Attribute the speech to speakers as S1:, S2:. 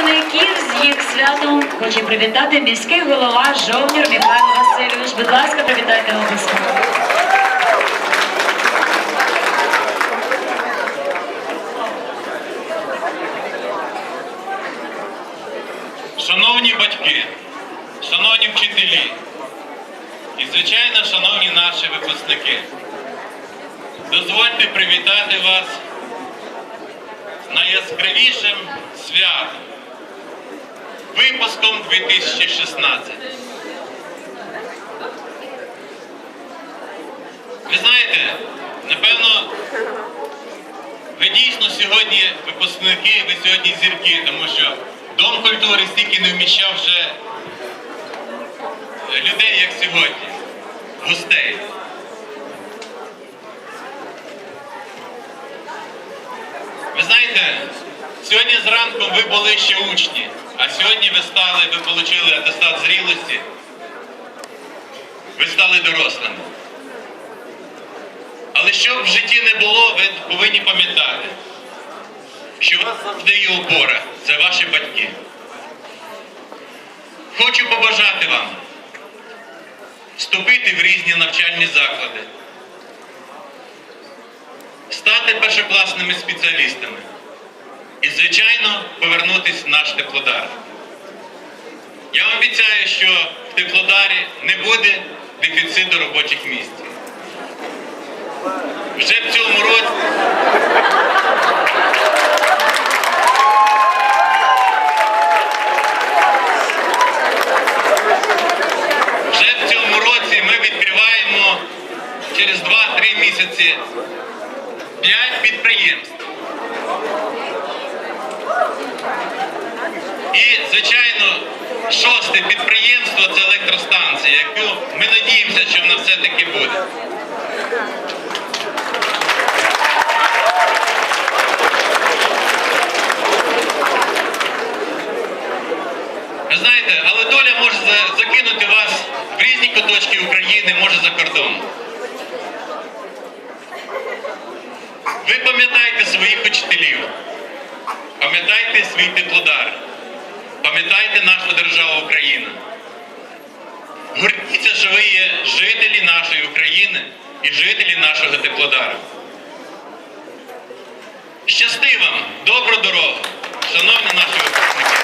S1: випускників з їх святом хоче привітати міський голова Жовнір Михайло Васильович. Будь ласка, привітайте обласно.
S2: Шановні батьки, шановні вчителі і, звичайно, шановні наші випускники, дозвольте привітати вас найяскравішим святом, випуском 2016. Ви знаєте, напевно, ви дійсно сьогодні випускники, ви сьогодні зірки, тому що Дом культури стільки не вміщав ще людей, як сьогодні, гостей. Ви знаєте, сьогодні зранку ви були ще учні, а сьогодні ви стали, ви отримали атестат зрілості, ви стали дорослими. Але що б в житті не було, ви повинні пам'ятати, що вас завжди є опора, це ваші батьки. Хочу побажати вам вступити в різні навчальні заклади, стати першокласними спеціалістами і, звичайно, повернутися в наш теплодар. Я вам обіцяю, що в теплодарі не буде дефіциту робочих місць. Вже в цьому році. Вже в цьому році ми відкриваємо через 2-3 місяці 5 підприємств. І, звичайно, шосте підприємство це електростанція, яку ми надіємося, що вона все-таки буде. Ви знаєте, але доля може закинути вас в різні куточки України, може за кордон. Ви пам'ятайте своїх учителів, пам'ятайте свій теплодар, пам'ятайте нашу державу Україна. Гордіться, що ви є жителі нашої України і жителі нашого теплодара. Щасти вам, добру дорогу, шановні наші випускники.